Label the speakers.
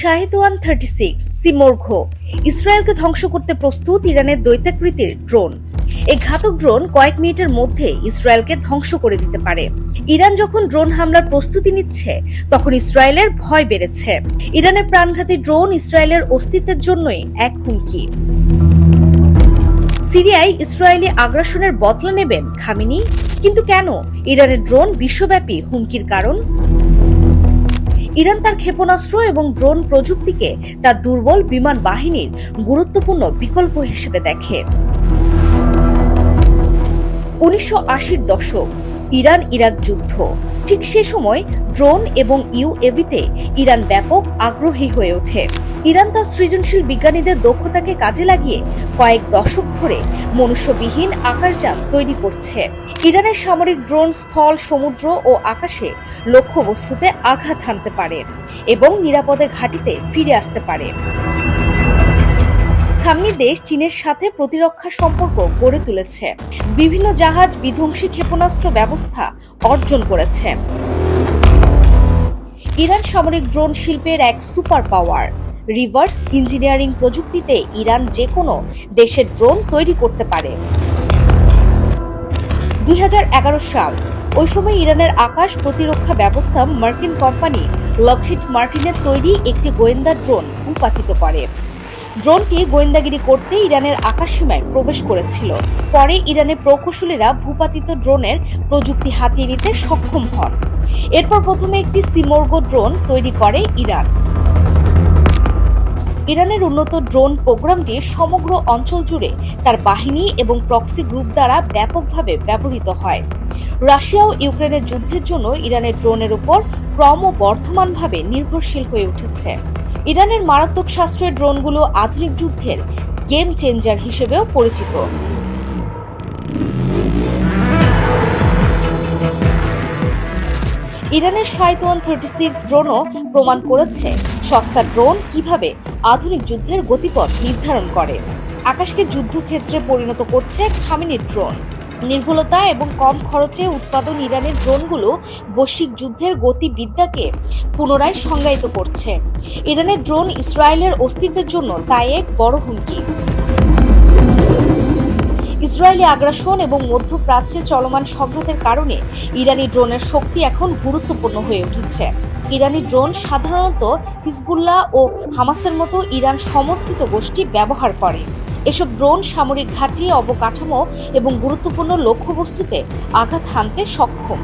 Speaker 1: Shahed one thirty six Simorgh ইসরায়েলকে ধ্বংস করতে প্রস্তুত ইরানের দৈত্যাকৃতির ড্রোন। এই ঘাতক ড্রোন কয়েক মিনিটের মধ্যে ইসরায়েলকে ধ্বংস করে দিতে পারে। ইরান যখন ড্রোন হামলার প্রস্তুতি নিচ্ছে, তখন ইসরায়েলের ভয় বেড়েছে। ইরানের প্রাণঘাতী ড্রোন ইসরায়েলের অস্তিত্বের জন্যই এক হুমকি। সিরিয়ায় ইসরায়েলি আগ্রাসনের বদলা নেবেন খামিনি। কিন্তু কেন? ইরানের ড্রোন বিশ্বব্যাপী হুমকির কারণ? ইরান তার ক্ষেপণাস্ত্র এবং ড্রোন প্রযুক্তিকে তার দুর্বল বিমান বাহিনীর গুরুত্বপূর্ণ বিকল্প হিসেবে দেখে। উনিশশো দশক ইরান ইরাক যুদ্ধ। ঠিক সে সময় ড্রোন এবং ইউএভিতে ইরান ব্যাপক আগ্রহী হয়ে ওঠে। ইরান তার সৃজনশীল বিজ্ঞানীদের দক্ষতাকে কাজে লাগিয়ে কয়েক দশক ধরে মনুষ্যবিহীন আকাশযান তৈরি করছে। ইরানের সামরিক ড্রোন স্থল, সমুদ্র ও আকাশে লক্ষ্যবস্তুতে আঘাত হানতে পারে এবং নিরাপদে ঘাঁটিতে ফিরে আসতে পারে। খামনি দেশ চীনের সাথে প্রতিরক্ষা সম্পর্ক গড়ে তুলেছে। বিভিন্ন জাহাজ বিধ্বংসী ক্ষেপণাস্ত্র ব্যবস্থা অর্জন করেছে। ইরান সামরিক ড্রোন শিল্পের এক সুপার পাওয়ার। রিভার্স ইঞ্জিনিয়ারিং প্রযুক্তিতে ইরান যে কোনো দেশের ড্রোন তৈরি করতে পারে। দুই হাজার এগারো সাল, ওই সময় ইরানের আকাশ প্রতিরক্ষা ব্যবস্থা মার্কিন কোম্পানি লকহিড মার্টিনের তৈরি একটি গোয়েন্দা ড্রোন ভূপাতিত করে। ড্রোনটি গোয়েন্দাগিরি করতে ইরানের আকাশসীমায় প্রবেশ করেছিল। পরে ইরানের প্রকৌশলীরা ভূপাতিত ড্রোনের প্রযুক্তি হাতিয়ে নিতে সক্ষম হন। এরপর প্রথমে একটি সিমোর্গো ড্রোন তৈরি করে ইরান। ইরানের উন্নত ড্রোন প্রোগ্রামটি সমগ্র অঞ্চল জুড়ে তার বাহিনী এবং প্রক্সি গ্রুপ দ্বারা ব্যাপকভাবে ব্যবহৃত হয়। রাশিয়া ও ইউক্রেনের যুদ্ধের জন্য ইরানের ড্রোনের উপর ক্রমবর্ধমানভাবে নির্ভরশীল হয়ে উঠেছে। ইরানের মারাত্মক শাস্ত্রের ড্রোনগুলো আধুনিক যুদ্ধের গেম চেঞ্জার হিসেবেও পরিচিত। ইরানের শাহিদ ওয়ান থার্টি সিক্স ড্রোনও প্রমাণ করেছে সস্তা ড্রোন কীভাবে আধুনিক যুদ্ধের গতিপথ নির্ধারণ করে। আকাশকে যুদ্ধক্ষেত্রে পরিণত করছে খামিনির ড্রোন। নির্ভুলতা এবং কম খরচে উৎপাদন ইরানের ড্রোনগুলো বৈশ্বিক যুদ্ধের গতিবিদ্যাকে পুনরায় সংজ্ঞায়িত করছে। ইরানের ড্রোন ইসরায়েলের অস্তিত্বের জন্য তাই এক বড় হুমকি। ইসরায়েলি আগ্রাসন এবং মধ্যপ্রাচ্যে চলমান সংঘাতের কারণে ইরানি ড্রোনের শক্তি এখন গুরুত্বপূর্ণ হয়ে উঠেছে। ইরানি ড্রোন সাধারণত হিজবুল্লাহ ও হামাসের মতো ইরান সমর্থিত গোষ্ঠী ব্যবহার করে। এসব ড্রোন সামরিক ঘাঁটি অবকাঠামো এবং গুরুত্বপূর্ণ লক্ষ্যবস্তুতে আঘাত হানতে সক্ষম।